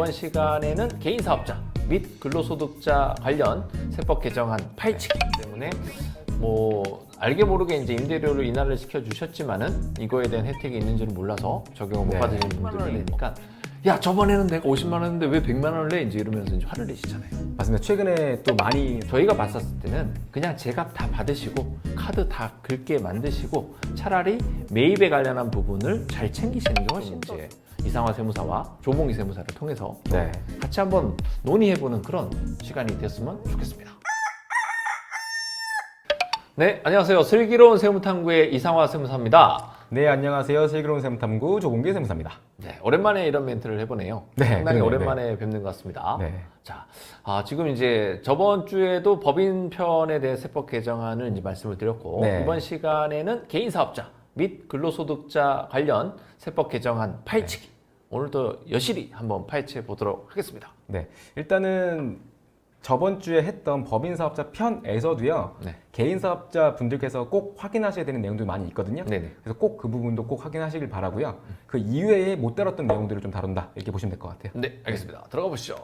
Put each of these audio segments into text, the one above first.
이번 시간에는 개인 사업자 및 근로소득자 관련 세법 개정안 파헤치기 때문에 뭐 알게 모르게 이제 임대료를 인하를 시켜 주셨지만은 이거에 대한 혜택이 있는지를 몰라서 적용을 못 네. 받으신 분들이 있으니까 야 저번에는 내가 50만 원 했는데 왜 100만 원을 내 이제 이러면서 이제 화를 내시잖아요. 맞습니다. 최근에 또 많이 저희가 봤었을 때는 그냥 제값 다 받으시고 카드 다 긁게 만드시고 차라리 매입에 관련한 부분을 잘 챙기시는 게 훨씬 이제 이상화 세무사와 조봉기 세무사를 통해서 네. 같이 한번 논의해보는 그런 시간이 됐으면 좋겠습니다. 네, 안녕하세요. 슬기로운 세무탐구의 이상화 세무사입니다. 네 안녕하세요. 슬기로운 세무탐구 조공기 세무사입니다. 네, 오랜만에 이런 멘트를 해보네요. 네, 상당히 그러네요. 오랜만에 뵙는 것 같습니다. 네. 자, 아, 지금 이제 저번 주에도 법인 편에 대해 세법 개정안을 이제 말씀을 드렸고 네. 이번 시간에는 개인 사업자 및 근로소득자 관련 세법 개정안 파헤치기. 네. 오늘도 여실히 한번 파헤쳐 보도록 하겠습니다. 네. 일단은 저번 주에 했던 법인 사업자 편에서도요. 네. 개인 사업자 분들께서 꼭 확인하셔야 되는 내용들이 많이 있거든요. 네네. 그래서 꼭 그 부분도 꼭 확인하시길 바라고요. 그 이외에 못 다뤘던 내용들을 좀 다룬다 이렇게 보시면 될 것 같아요. 네, 알겠습니다. 들어가 보시죠.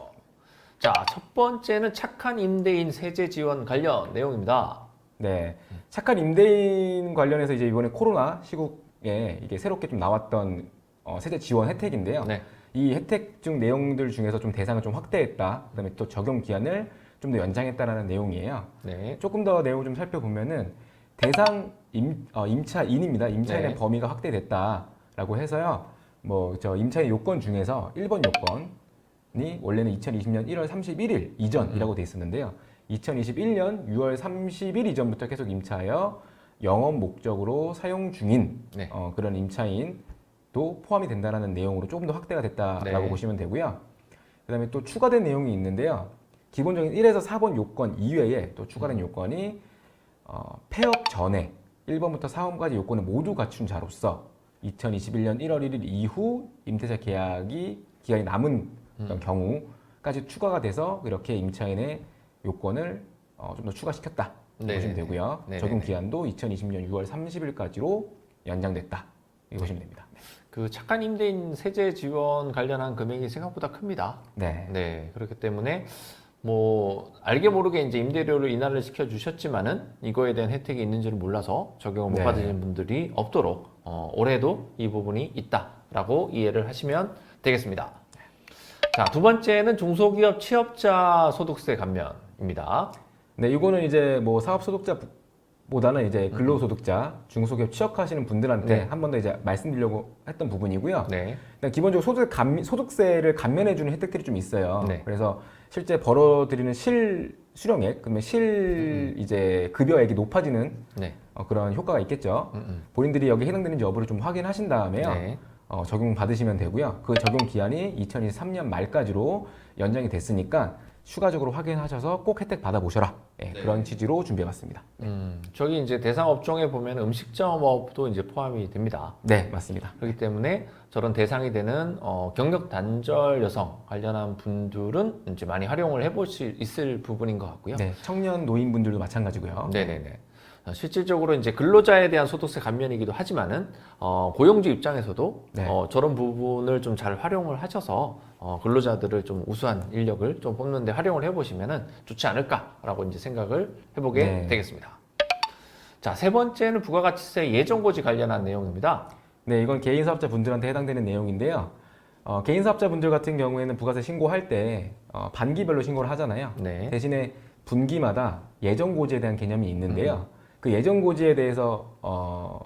자, 첫 번째는 착한 임대인 세제 지원 관련 내용입니다. 네. 착한 임대인 관련해서 이제 이번에 코로나 시국에 이게 새롭게 좀 나왔던 어, 세제 지원 혜택인데요. 네. 이 혜택 중 내용들 중에서 좀 대상을 좀 확대했다. 그다음에 또 적용 기한을 좀 더 연장했다라는 내용이에요. 네. 조금 더 내용을 좀 살펴보면은 대상 임, 어, 임차인입니다. 임차인의 네. 범위가 확대됐다라고 해서요. 뭐 저 임차인 요건 중에서 1번 요건이 원래는 2020년 1월 31일 이전이라고 돼 있었는데요. 2021년 6월 30일 이전부터 계속 임차하여 영업 목적으로 사용 중인 네. 어, 그런 임차인 도 포함이 된다는 내용으로 조금 더 확대가 됐다라고 네. 보시면 되고요. 그다음에 또 추가된 내용이 있는데요. 기본적인 1에서 4번 요건 이외에 또 추가된 요건이 어, 폐업 전에 1번부터 4번까지 요건을 모두 갖춘 자로서 2021년 1월 1일 이후 임대차 계약이 기간이 남은 어떤 경우까지 추가가 돼서 이렇게 임차인의 요건을 어, 좀 더 추가시켰다 네. 보시면 되고요. 네네네. 적용 기한도 2020년 6월 30일까지로 연장됐다 이렇게 보시면 됩니다. 그 착한 임대인 세제 지원 관련한 금액이 생각보다 큽니다. 네. 네, 그렇기 때문에 뭐 알게 모르게 이제 임대료를 인하를 시켜 주셨지만은 이거에 대한 혜택이 있는지를 몰라서 적용을 못 네. 받으시는 분들이 없도록 어, 올해도 이 부분이 있다라고 이해를 하시면 되겠습니다. 자, 두 번째는 중소기업 취업자 소득세 감면입니다. 네, 이거는 이제 뭐 사업 소득자 보다는 이제 근로소득자, 중소기업 취업하시는 분들한테 네. 한 번 더 이제 말씀드리려고 했던 부분이고요. 네. 일단 기본적으로 소득 감, 소득세를 감면해주는 혜택들이 좀 있어요. 네. 그래서 실제 벌어들이는 실 수령액, 그러면 실 이제 급여액이 높아지는 네. 어, 그런 효과가 있겠죠. 음, 음. 본인들이 여기 해당되는지 여부를 좀 확인하신 다음에요. 네. 어, 적용 받으시면 되고요. 그 적용 기한이 2023년 말까지로 연장이 됐으니까 추가적으로 확인하셔서 꼭 혜택 받아보셔라. 예, 네. 그런 취지로 준비해봤습니다. 음, 저기 이제 대상 업종에 보면 음식점업도 이제 포함이 됩니다. 네, 맞습니다. 그렇기 때문에 저런 대상이 되는 어, 경력 단절 여성 관련한 분들은 이제 많이 활용을 해볼 수 있을 부분인 것 같고요. 네, 청년 노인분들도 마찬가지고요. 네네네. 어, 실질적으로 이제 근로자에 대한 소득세 감면이기도 하지만은 어, 고용주 입장에서도 네. 어, 저런 부분을 좀 잘 활용을 하셔서 어, 근로자들을 좀 우수한 인력을 좀 뽑는데 활용을 해보시면은 좋지 않을까라고 이제 생각을 해보게 네. 되겠습니다. 자, 세 번째는 부가가치세 예정고지 관련한 내용입니다. 네, 이건 개인 사업자 분들한테 해당되는 내용인데요. 어, 개인 사업자 분들 같은 경우에는 부가세 신고할 때 어, 반기별로 신고를 하잖아요. 네. 대신에 분기마다 예정 고지에 대한 개념이 있는데요. 음. 그 예정 고지에 대해서 어,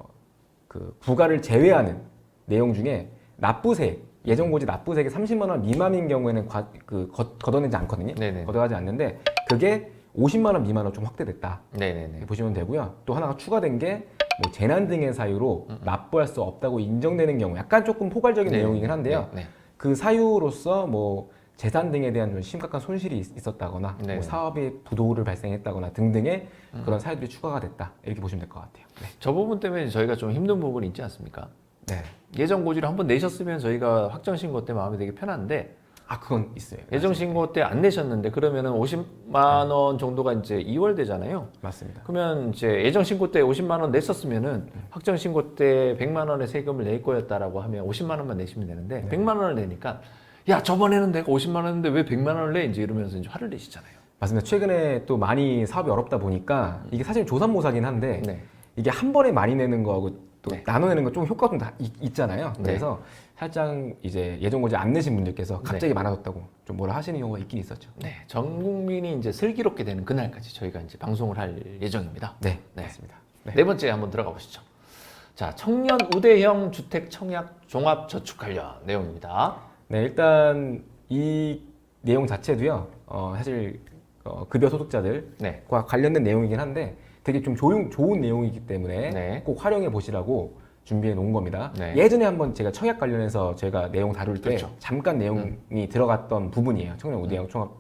그 부가를 제외하는 내용 중에 납부세 예정 고지 납부세액이 30만 원 미만인 경우에는 과, 그 걷, 걷어내지 않거든요. 네네. 걷어가지 않는데 그게 50만 원 미만으로 좀 확대됐다. 네네네. 보시면 되고요. 또 하나가 추가된 게 뭐 재난 등의 사유로 음, 납부할 수 없다고 인정되는 경우 약간 조금 포괄적인 네, 내용이긴 한데요. 네, 네. 그 사유로서 뭐 재산 등에 대한 좀 심각한 손실이 있- 있었다거나 네. 음. 뭐 사업에 부도를 발생했다거나 등등의 그런 사유들이 추가가 됐다 이렇게 보시면 될 것 같아요. 네. 저 부분 때문에 저희가 좀 힘든 부분이 있지 않습니까? 네. 예정 고지를 한번 내셨으면 저희가 확정 신고 때 마음이 되게 편한데 아 그건 있어요. 예정 신고 때 안 내셨는데 그러면은 50만 원 정도가 이제 2월 되잖아요. 맞습니다. 그러면 이제 예정 신고 때 50만 원 냈었으면은 확정 신고 때 100만 원의 세금을 낼 거였다라고 하면 50만 원만 내시면 되는데 네. 100만 원을 내니까 야 저번에는 내가 50만 원 했는데 왜 100만 원을 내? 이제 이러면서 이제 화를 내시잖아요. 맞습니다. 최근에 또 많이 사업이 어렵다 보니까 이게 사실 조삼모사긴 한데 네. 이게 한 번에 많이 내는 거하고 또 네. 나눠내는 거좀 효과가 좀다 있, 잖아요 네. 그래서 살짝 이제 예정고지 안 내신 분들께서 갑자기 많아졌다고 좀 뭐라 하시는 경우가 있긴 있었죠. 네, 전 국민이 이제 슬기롭게 되는 그날까지 저희가 이제 방송을 할 예정입니다. 네, 네. 맞습니다. 네. 네. 번째 한번 들어가 보시죠. 자, 청년 우대형 주택 청약 종합 저축 관련 내용입니다. 네, 일단 이 내용 자체도요. 어, 사실 어, 급여 소득자들과 네. 관련된 내용이긴 한데 되게 좀 조용, 좋은 내용이기 때문에 네. 꼭 활용해 보시라고 준비해 놓은 겁니다. 네. 예전에 한번 제가 청약 관련해서 제가 내용 다룰 때 그렇죠. 잠깐 내용이 들어갔던 부분이에요. 청년 우대형 총합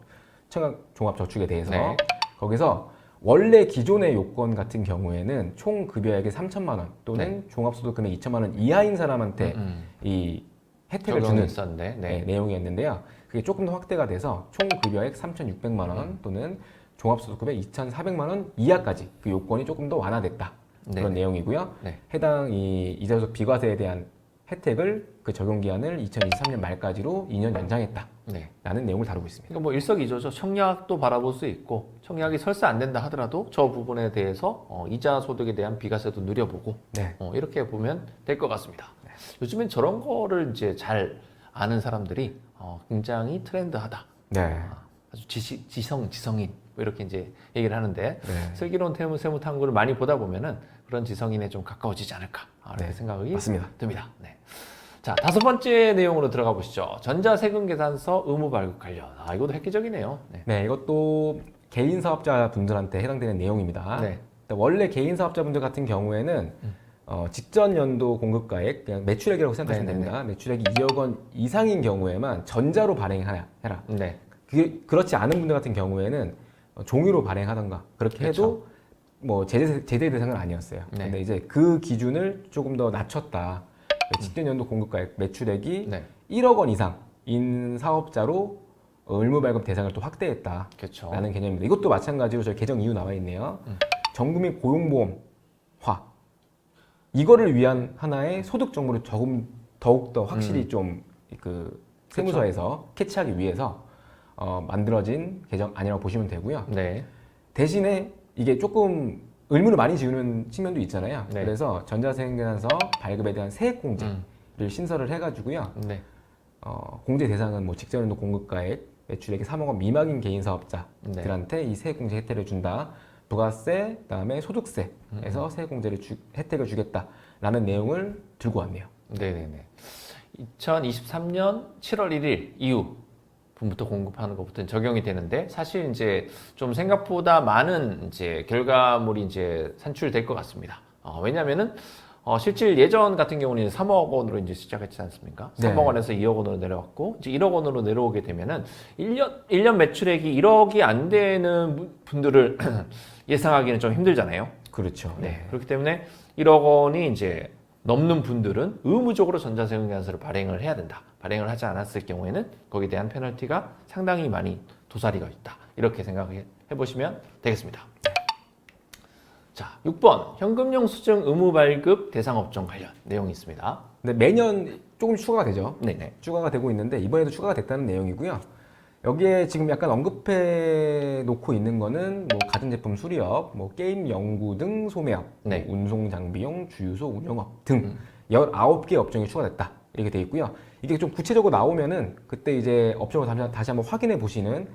청약 종합 저축에 대해서 네. 거기서 원래 기존의 요건 같은 경우에는 총 급여액의 3천만 원 또는 종합소득 금액 2천만 원 이하인 사람한테 음, 이 혜택을 주는 있었는데, 네, 네. 내용이었는데요. 그게 조금 더 확대가 돼서 총 급여액 3,600만 원 음. 또는 종합소득급여 2,400만 원 이하까지 그 요건이 조금 더 완화됐다. 네. 그런 내용이고요. 네. 해당 이 이자소득 비과세에 대한 혜택을 그 적용 기한을 2023년 말까지로 2년 연장했다라는 네. 내용을 다루고 있습니다. 그러니까 뭐 일석이조죠. 청약도 바라볼 수 있고 청약이 설사 안 된다 하더라도 저 부분에 대해서 어, 이자 소득에 대한 비과세도 누려보고 네. 어, 이렇게 보면 될 것 같습니다. 요즘엔 저런 거를 이제 잘 아는 사람들이 어, 굉장히 트렌드하다. 네. 아주 지시, 지성, 지성인 뭐 이렇게 이제 얘기를 하는데 네. 슬기로운 세무, 세무 탐구를 많이 보다 보면은 그런 지성인에 좀 가까워지지 않을까 아, 이렇게 네, 생각이 맞습니다. 듭니다. 네. 자 다섯 번째 내용으로 들어가 보시죠. 전자세금 계산서 의무 발급 관련. 아 이것도 획기적이네요. 네. 네, 이것도 개인 사업자 분들한테 해당되는 내용입니다. 네. 일단 원래 개인 사업자 분들 같은 경우에는 음. 어, 직전 연도 공급가액 그냥 매출액이라고 생각하시면 네네네. 됩니다. 매출액이 2억 원 이상인 경우에만 전자로 발행해라. 해라. 네. 그, 그렇지 않은 분들 같은 경우에는 어, 종이로 발행하던가 그렇게 해도 뭐 제재, 제재 대상은 아니었어요. 네. 근데 이제 그 기준을 조금 더 낮췄다. 직전 연도 공급가액 매출액이 네. 1억 원 이상인 사업자로 의무 발급 대상을 또 확대했다. 그렇죠. 라는 개념입니다. 이것도 마찬가지로 저희 개정 이유 나와 있네요. 음. 전국민 고용보험화 이거를 위한 하나의 소득 정보를 조금 더욱 더 음. 확실히 좀 그 세무서에서 캐치하기 위해서 어, 만들어진 개정안이라고 보시면 되고요. 네. 대신에 이게 조금 의문을 많이 지우는 측면도 있잖아요. 네. 그래서 전자세금계산서 발급에 대한 세액 공제를 음. 신설을 해가지고요. 네. 어, 공제 대상은 뭐 직전연도 공급가액 매출액이 3억 원 미만인 개인 사업자들한테 이 세액 공제 혜택을 준다. 부가세, 그다음에 소득세에서 세액 공제를 주, 혜택을 주겠다라는 내용을 들고 왔네요. 네네네. 2023년 7월 1일 이후 분부터 공급하는 것부터 적용이 되는데 사실 이제 좀 생각보다 많은 이제 결과물이 이제 산출될 것 같습니다. 어, 왜냐면은 어, 실질 예전 같은 경우는 3억 원으로 이제 시작했지 않습니까? 네. 3억 원에서 2억 원으로 내려왔고 이제 1억 원으로 내려오게 되면은 1년 1년 매출액이 1억이 안 되는 분들을 예상하기는 좀 힘들잖아요. 그렇죠. 네. 그렇기 때문에 1억 원이 이제 넘는 분들은 의무적으로 전자세금 계산서를 발행을 해야 된다. 발행을 하지 않았을 경우에는 거기에 대한 페널티가 상당히 많이 도사리가 있다. 이렇게 생각해 보시면 되겠습니다. 자, 6번 현금용 수증 의무 발급 대상 업종 관련 내용이 있습니다. 근데 매년 조금 추가가 되죠. 네 네. 추가가 되고 있는데 이번에도 추가가 됐다는 내용이고요. 여기에 지금 약간 언급해 놓고 있는 거는 뭐 가전제품 수리업, 뭐 게임 연구 등 소매업, 네. 뭐 운송 장비용, 주유소 운영업 등 음. 19개 업종이 추가됐다. 이렇게 돼 있고요. 이게 좀 구체적으로 나오면은 그때 이제 업종을 다시, 다시 한번 확인해 보시는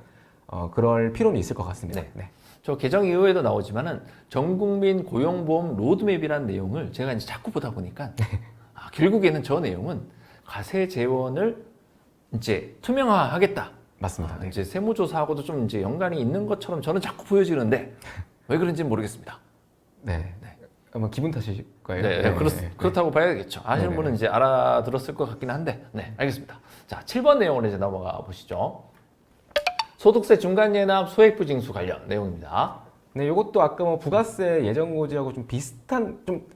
어, 그럴 필요는 있을 것 같습니다. 네. 네. 저 개정 이후에도 나오지만은 전국민 고용보험 로드맵이라는 내용을 제가 이제 자꾸 보다 보니까 아, 결국에는 저 내용은 과세 재원을 이제 투명화하겠다. 맞습니다. 아, 네. 이제 세무조사하고도 좀 이제 연관이 있는 것처럼 저는 자꾸 보여지는데 왜 그런지는 모르겠습니다. 네. 아마 기분 탓일 거예요. 네, 그렇, 그렇다고 봐야겠죠. 아시는 네, 네, 분은 이제 알아들었을 것 같긴 한데, 네, 알겠습니다. 자, 7번 내용으로 이제 넘어가 보시죠. 소득세 중간예납 소액부징수 관련 내용입니다. 네, 이것도 아까 뭐 부가세 예정고지하고 좀 비슷한 좀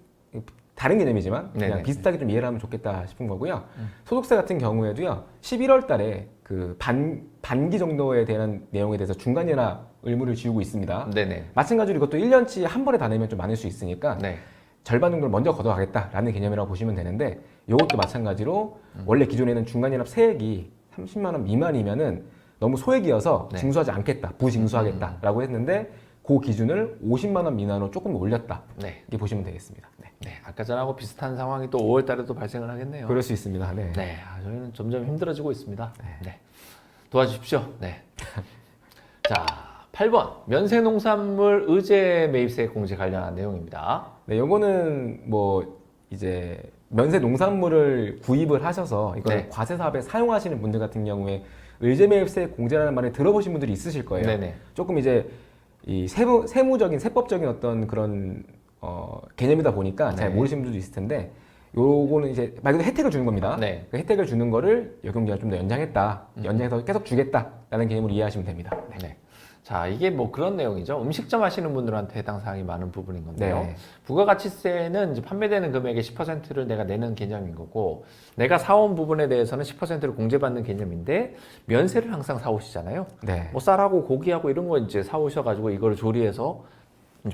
다른 개념이지만 그냥 네네. 비슷하게 좀 이해를 하면 좋겠다 싶은 거고요. 소득세 같은 경우에도요. 11월 달에 그 반, 반기 정도에 대한 내용에 대해서 중간예납 의무를 지우고 있습니다. 네네. 마찬가지로 이것도 1년치 한 번에 다 내면 좀 많을 수 있으니까 네. 절반 정도를 먼저 걷어가겠다라는 개념이라고 보시면 되는데 이것도 마찬가지로 원래 기존에는 중간연합 세액이 30만 원 미만이면은 너무 소액이어서 네. 징수하지 않겠다, 부징수하겠다라고 했는데 그 기준을 50만 원 미만으로 조금 올렸다. 네. 이렇게 보시면 되겠습니다. 네. 네, 아까 전하고 비슷한 상황이 또 5월 달에도 발생을 하겠네요. 그럴 수 있습니다. 네. 네, 아, 저희는 점점 힘들어지고 있습니다. 네. 도와주십시오. 네. 자, 8번. 면세 농산물 의제 매입세 공제 관련한 내용입니다. 네, 요거는 뭐 이제 면세 농산물을 구입을 하셔서 이걸 네. 과세 사업에 사용하시는 분들 같은 경우에 의제매입세 공제라는 말을 들어보신 분들이 있으실 거예요. 네네. 조금 이제 이 세무, 세무적인 세법적인 어떤 그런 어, 개념이다 보니까 잘 네. 모르시는 분들도 있을 텐데 요거는 이제 말 그대로 혜택을 주는 겁니다. 네. 그 혜택을 주는 거를 여경기간 좀더 연장했다, 음. 연장해서 계속 주겠다라는 개념으로 이해하시면 됩니다. 네. 자, 이게 뭐 그런 내용이죠. 음식점 하시는 분들한테 해당 사항이 많은 부분인 건데요. 네. 부가가치세는 이제 판매되는 금액의 10%를 내가 내는 개념인 거고, 내가 사온 부분에 대해서는 10%를 공제받는 개념인데, 면세를 항상 사오시잖아요. 네. 뭐 쌀하고 고기하고 이런 거 이제 사오셔가지고 이걸 조리해서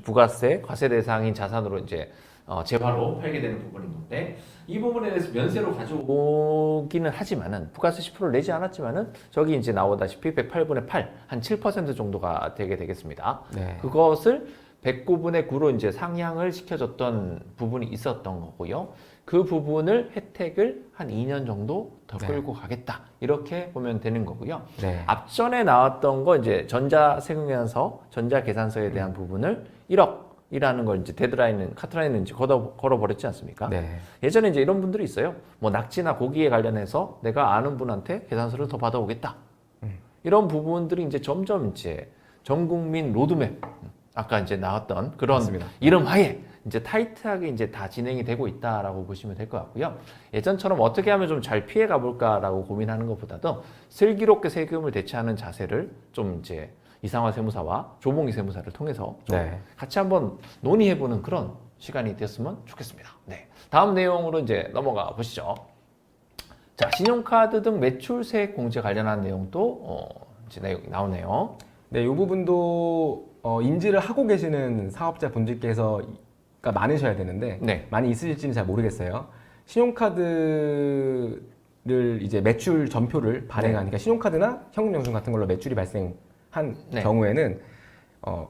부가세, 과세 대상인 자산으로 이제 어, 재화로 팔게 되는 부분인 건데 이 부분에 대해서 면세로 가져오기는 하지만은 부가세 10%를 내지 않았지만은 저기 이제 나오다시피 108분의 8, 한 7% 정도가 되게 되겠습니다. 네. 그것을 109분의 9로 이제 상향을 시켜줬던 부분이 있었던 거고요. 그 부분을 혜택을 한 2년 정도 더 네. 끌고 가겠다. 이렇게 보면 되는 거고요. 네. 앞전에 나왔던 거 이제 전자 세금계산서, 전자 계산서에 대한 부분을 1억 이라는 걸 이제 데드라인은 카트라인은 이제 걸어 걸어 버렸지 않습니까? 네. 예전에 이제 이런 분들이 있어요. 뭐 낙지나 고기에 관련해서 내가 아는 분한테 계산서를 더 받아오겠다. 음. 이런 부분들이 이제 점점 이제 전 국민 로드맵 아까 이제 나왔던 그런 맞습니다. 이름 하에 이제 타이트하게 이제 다 진행이 되고 있다라고 보시면 될 것 같고요. 예전처럼 어떻게 하면 좀 잘 피해 가볼까라고 고민하는 것보다도 슬기롭게 세금을 대체하는 자세를 좀 이제 이상화 세무사와 조봉희 세무사를 통해서 좀 네. 같이 한번 논의해보는 그런 시간이 됐으면 좋겠습니다. 네. 다음 내용으로 이제 넘어가 보시죠. 자, 신용카드 등 매출세 공제 관련한 내용도 어, 이제 내용이 나오네요. 네, 이 부분도 어, 인지를 하고 계시는 사업자 분들께서 가 많으셔야 되는데 네. 많이 있으실지는 잘 모르겠어요. 신용카드를 이제 매출 전표를 발행하니까 신용카드나 현금영수증 같은 걸로 매출이 발생 한 네. 경우에는 어,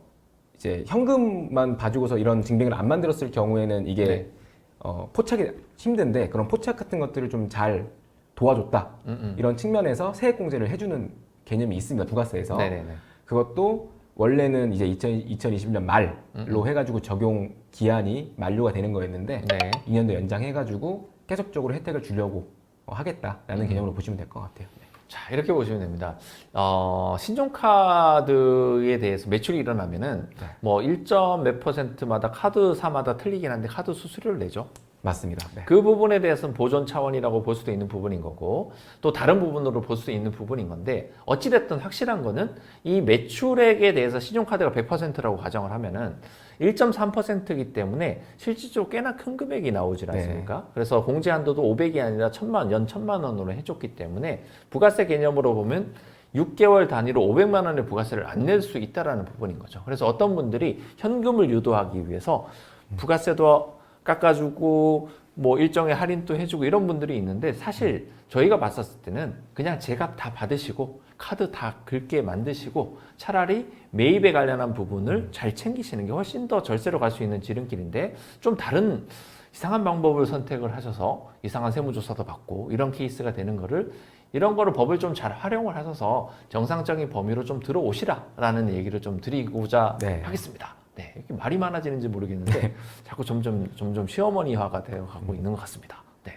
이제 현금만 봐주고서 이런 증빙을 안 만들었을 경우에는 이게 네. 어, 포착이 힘든데 그런 포착 같은 것들을 좀 잘 도와줬다 음, 음. 이런 측면에서 세액 공제를 해주는 개념이 있습니다 부가세에서 네네네. 그것도 원래는 이제 2000, 2020년 말로 음, 해가지고 적용 기한이 만료가 되는 거였는데 네. 2년도 연장해가지고 계속적으로 혜택을 주려고 어, 하겠다라는 음. 개념으로 보시면 될 것 같아요. 자, 이렇게 보시면 됩니다. 어, 신종 카드에 대해서 매출이 일어나면은 네. 뭐 1점 몇 퍼센트마다 카드사마다 틀리긴 한데 카드 수수료를 내죠. 맞습니다. 네. 그 부분에 대해서는 보존 차원이라고 볼 수도 있는 부분인 거고 또 다른 부분으로 볼 수도 있는 부분인 건데 어찌됐든 확실한 거는 이 매출액에 대해서 신용카드가 100%라고 가정을 하면은 1.3%이기 때문에 실질적으로 꽤나 큰 금액이 나오질 네. 않습니까? 그래서 공제 한도도 500이 아니라 1000만 연 1000만 원으로 해줬기 때문에 부가세 개념으로 보면 6개월 단위로 500만 원의 부가세를 안 낼 수 있다라는 부분인 거죠. 그래서 어떤 분들이 현금을 유도하기 위해서 부가세도 깎아주고 뭐 일정의 할인도 해주고 이런 분들이 있는데 사실 저희가 봤었을 때는 그냥 제값 다 받으시고 카드 다 긁게 만드시고 차라리 매입에 관련한 부분을 잘 챙기시는 게 훨씬 더 절세로 갈 수 있는 지름길인데 좀 다른 이상한 방법을 선택을 하셔서 이상한 세무조사도 받고 이런 케이스가 되는 거를 이런 거를 법을 좀 잘 활용을 하셔서 정상적인 범위로 좀 들어오시라라는 얘기를 좀 드리고자 네. 하겠습니다. 네, 이렇게 말이 많아지는지 모르겠는데 자꾸 점점 점점 시어머니화가 되어 가고 있는 것 같습니다. 네.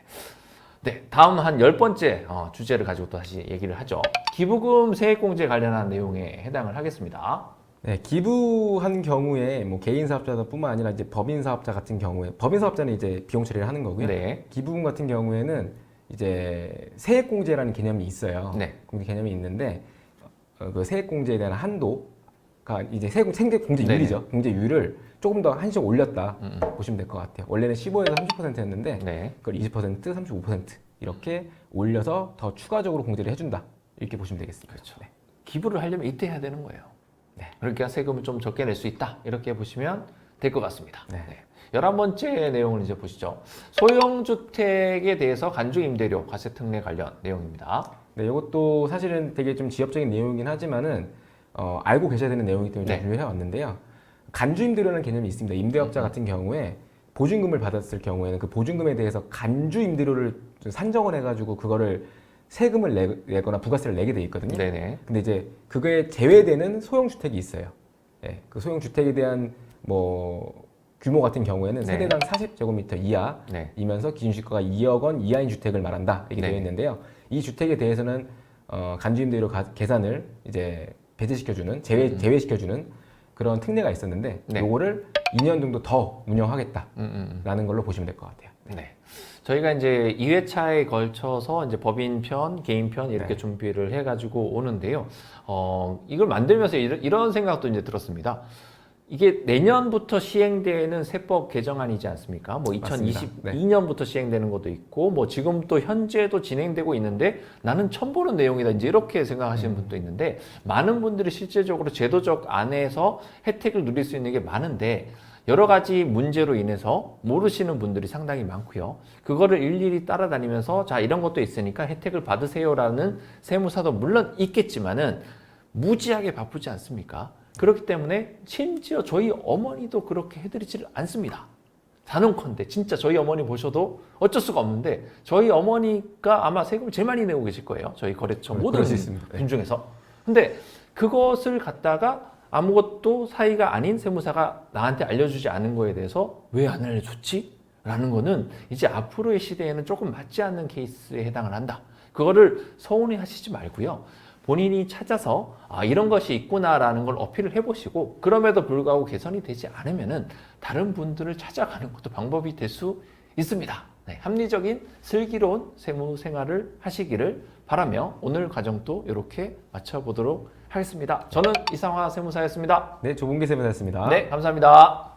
네, 다음 한 열 번째 어, 주제를 가지고 또 다시 얘기를 하죠. 기부금 세액공제 관련한 내용에 해당을 하겠습니다. 네, 기부한 경우에 뭐 개인 사업자뿐만 아니라 이제 법인 사업자 같은 경우에 법인 사업자는 이제 비용 처리를 하는 거고요. 네, 기부금 같은 경우에는 이제 세액공제라는 개념이 있어요. 네. 공제 개념이 있는데 어, 그 세액공제에 대한 한도 가 이제 세액 생계 공제율이죠. 공제율을 조금 더 한씩 올렸다 음, 보시면 될 것 같아요. 원래는 15에서 30%였는데 네, 그걸 20%, 35% 이렇게 올려서 더 추가적으로 공제를 해준다 이렇게 보시면 되겠습니다. 그렇죠. 기부를 하려면 이때 해야 되는 거예요. 네. 그러니까 세금을 좀 적게 낼 수 있다 이렇게 보시면 될 것 같습니다. 네. 네. 열한 번째 내용을 이제 보시죠. 소형 주택에 대해서 간주 임대료 과세 특례 관련 내용입니다. 네, 이것도 사실은 되게 좀 지엽적인 내용이긴 하지만은 어, 알고 계셔야 되는 내용이기 때문에 네. 좀 준비해 왔는데요. 간주 임대료라는 개념이 있습니다. 임대업자 같은 경우에 보증금을 받았을 경우에는 그 보증금에 대해서 간주 임대료를 좀 산정을 해가지고 그거를 세금을 내, 내거나 부가세를 내게 돼 있거든요. 네네. 근데 이제 그거에 제외되는 소형 주택이 있어요. 예, 그 소형 주택에 대한 뭐 규모 같은 경우에는 네. 세대당 40제곱미터 이하 네. 이면서 기준시가가 2억 원 이하인 주택을 말한다 이렇게 네. 되어 있는데요. 이 주택에 대해서는 어, 간주임대료 가- 계산을 이제 배제시켜주는 제외 제외시켜주는 그런 특례가 있었는데 음. 네. 요거를 2년 정도 더 운영하겠다라는 음, 음. 걸로 보시면 될 것 같아요. 네. 저희가 이제 2회차에 걸쳐서 이제 법인 편, 개인 편 이렇게 네. 준비를 해가지고 오는데요. 어, 이걸 만들면서 이런, 이런 생각도 이제 들었습니다. 이게 내년부터 시행되는 세법 개정안이지 않습니까? 뭐 맞습니다. 네. 2022년부터 시행되는 것도 있고, 뭐 지금 또 현재도 진행되고 있는데 나는 처음 보는 내용이다. 이제 이렇게 생각하시는 분도 있는데 많은 분들이 실제적으로 제도적 안에서 혜택을 누릴 수 있는 게 많은데 여러 가지 문제로 인해서 모르시는 분들이 상당히 많고요. 그거를 일일이 따라다니면서 자 이런 것도 있으니까 혜택을 받으세요라는 세무사도 물론 있겠지만은 무지하게 바쁘지 않습니까? 그렇기 때문에 심지어 저희 어머니도 그렇게 해드리지를 않습니다. 단언컨대 진짜 저희 어머니 보셔도 어쩔 수가 없는데 저희 어머니가 아마 세금을 제일 많이 내고 계실 거예요. 저희 거래처 그럴 모든. 네. 분 중에서. 근데 그것을 갖다가 아무것도 사이가 아닌 세무사가 나한테 알려주지 않은 거에 대해서 왜 안 알려줬지? 라는 거는 이제 앞으로의 시대에는 조금 맞지 않는 케이스에 해당을 한다. 그거를 서운해 하시지 말고요. 본인이 찾아서 아, 이런 것이 있구나라는 걸 어필을 해보시고 그럼에도 불구하고 개선이 되지 않으면은 다른 분들을 찾아가는 것도 방법이 될 수 있습니다. 네, 합리적인 슬기로운 세무 생활을 하시기를 바라며 오늘 과정도 이렇게 마쳐보도록 하겠습니다. 저는 이상화 세무사였습니다. 네, 조봉기 세무사였습니다. 네, 감사합니다.